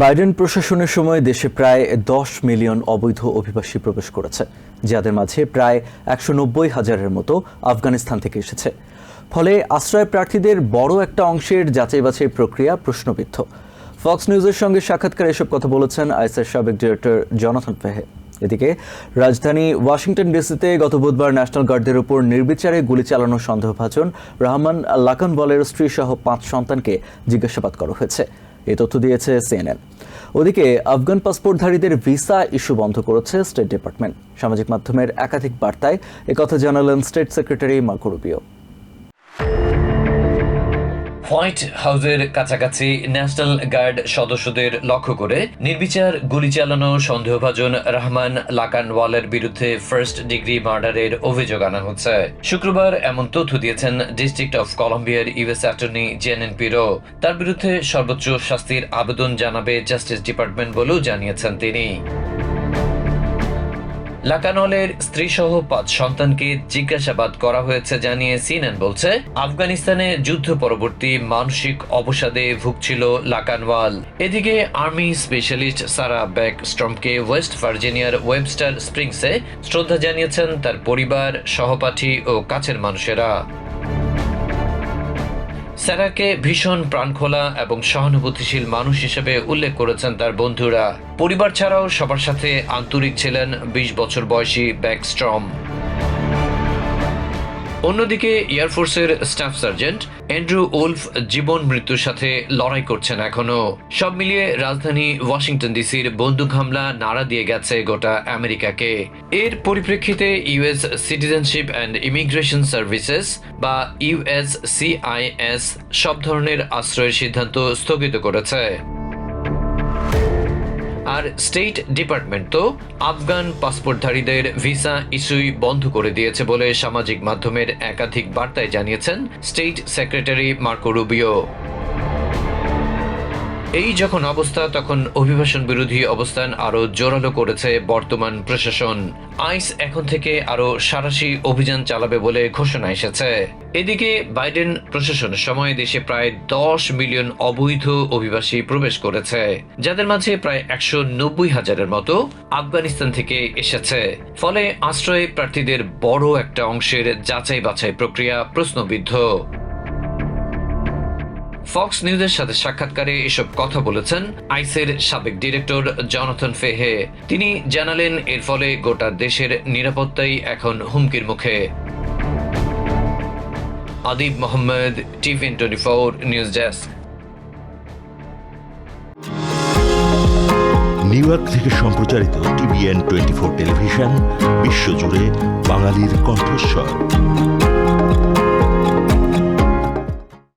Biden প্রশাসনের সময় দেশে প্রায় দশ মিলিয়ন অবৈধ অভিবাসী প্রবেশ করেছে, যাদের মাঝে প্রায় একশো নব্বই হাজারের মতো আফগানিস্তান থেকে এসেছে। ফলে আশ্রয় প্রার্থীদের বড় একটা অংশের যাচাই বাছাই প্রক্রিয়া প্রশ্নবিদ্ধ। ফক্স নিউজের সঙ্গে সাক্ষাৎকারে এসব কথা বলেছেন আইসের সাবেক ডিরেক্টর জনাথন ফেহে। এদিকে, রাজধানী ওয়াশিংটন ডিসিতে গত বুধবার ন্যাশনাল গার্ডদের উপর নির্বিচারে গুলি চালানোর সন্দেহভাজন রহমান লাকন বলের স্ত্রী সহ পাঁচ সন্তানকে জিজ্ঞাসাবাদ করা হয়েছে। এই তথ্য দিয়েছে সিএনএন ওদিকে, আফগান পাসপোর্টধারীদের ভিসা ইস্যু বন্ধ করেছে স্টেট ডিপার্টমেন্ট। সামাজিক মাধ্যমের একাধিক বার্তায় একথা জানালেন state secretary Marco Rubio. White হাউসের কাছাকাছি ন্যাশনাল গার্ড সদস্যদের লক্ষ্য করে নির্বিচার গুলি চালানো, সন্দেহভাজন রহমান লাকানওয়ালের বিরুদ্ধে ফার্স্ট ডিগ্রি মার্ডারের অভিযোগ আনা হচ্ছে। শুক্রবার এমন তথ্য দিয়েছেন ডিস্ট্রিক্ট অফ কলম্বিয়ার ইউএস অ্যাটর্নি জেনেন পিরো তার বিরুদ্ধে সর্বোচ্চ শাস্তির আবেদন জানাবে জাস্টিস ডিপার্টমেন্ট বলেও জানিয়েছেন তিনি। লাকানলের স্ত্রী সহ পাঁচ সন্তানকে জিজ্ঞাসাবাদ করা হয়েছে জানিয়ে সিএনএন বলছে, আফগানিস্তানে যুদ্ধ পরবর্তী মানসিক অবসাদে ভুগছিল লাকানওয়াল। এদিকে আর্মি স্পেশালিস্ট সারা ব্যাক স্ট্রমকে ওয়েস্ট ভার্জিনিয়ার ওয়েবস্টার স্প্রিংসে শ্রদ্ধা জানিয়েছেন তার পরিবার, সহপাঠী ও কাছের মানুষেরা। স্যারাকে ভীষণ প্রাণখোলা এবং সহানুভূতিশীল মানুষ হিসেবে উল্লেখ করেছেন তার বন্ধুরা। পরিবার ছাড়াও সবার সাথে আন্তরিক ছিলেন বিশ বছর বয়সী ব্যাকস্ট্রম। অন্যদিকে এয়ারফোর্সের স্টাফ সার্জেন্ট অ্যান্ড্রু ওলফ জীবন মৃত্যুর সাথে লড়াই করছেন এখনও। সব মিলিয়ে রাজধানী ওয়াশিংটন ডিসির বন্দুক হামলা নাড়া দিয়ে গেছে গোটা আমেরিকাকে। এর পরিপ্রেক্ষিতে US citizenship and immigration services বা ইউএস সিআইএস সব ধরনের আশ্রয়ের সিদ্ধান্ত স্থগিত করেছে। আর স্টেট ডিপার্টমেন্ট তো আফগান পাসপোর্টধারীদের ভিসা ইস্যুই বন্ধ করে দিয়েছে বলে সামাজিক মাধ্যমের একাধিক বার্তায় জানিয়েছেন স্টেট সেক্রেটারি মার্কো রুবিও এই যখন অবস্থা, তখন অভিবাসন বিরোধী অবস্থান আরও জোরালো করেছে বর্তমান প্রশাসন। আইস এখন থেকে আরও সারাশি অভিযান চালাবে বলে ঘোষণা এসেছে। এদিকে বাইডেন প্রশাসন সময় দেশে প্রায় দশ মিলিয়ন অবৈধ অভিবাসী প্রবেশ করেছে, যাদের মাঝে প্রায় একশো নব্বই হাজারের মতো আফগানিস্তান থেকে এসেছে। ফলে আশ্রয় প্রার্থীদের বড় একটা অংশের যাচাই বাছাই প্রক্রিয়া প্রশ্নবিদ্ধ। ফক্স নিউজের সাথে সাক্ষাৎকারে এসব কথা বলেছেন আইসের সাবেক ডিরেক্টর জনাথন ফেহে। তিনি জানালেন, এর ফলে গোটা দেশের নিরাপত্তাই এখন হুমকির মুখে। Adib Mohammad TVN twenty four news desk. New York থেকে সম্প্রচারিত টিভিএন টোয়েন্টি ফোর টেলিভিশন, বিশ্বজুড়ে বাঙালির কণ্ঠস্বর।